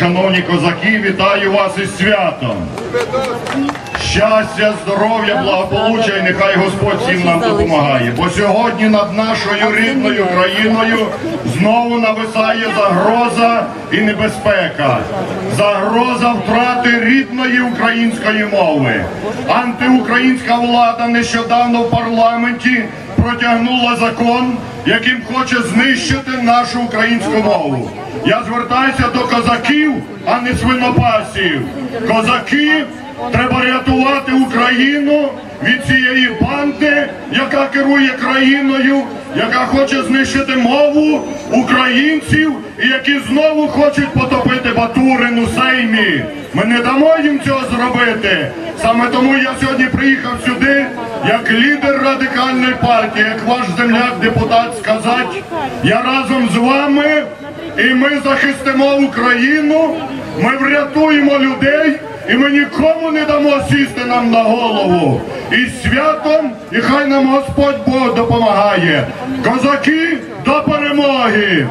Шановні козаки, вітаю вас із святом! Щастя, здоров'я, благополуччя і нехай Господь всім нам допомагає. Бо сьогодні над нашою рідною країною знову нависає загроза і небезпека. Загроза втрати рідної української мови. Антиукраїнська влада нещодавно в парламенті протягнула закон, яким хоче знищити нашу українську мову. Я звертаюся до козаків, а не свинопасів. Козаки, треба рятувати Україну від цієї банди, яка керує країною, яка хоче знищити мову українців і які знову хочуть потопити Батурину Сеймі. Ми не дамо їм цього зробити. Саме тому я сьогодні приїхав сюди як лідер радикальної партії, як ваш земляк депутат сказати, я разом з вами і ми захистимо Україну, ми врятуємо людей. І ми нікому не дамо сісти нам на голову. І святом, і хай нам Господь Бог допомагає. Козаки до перемоги!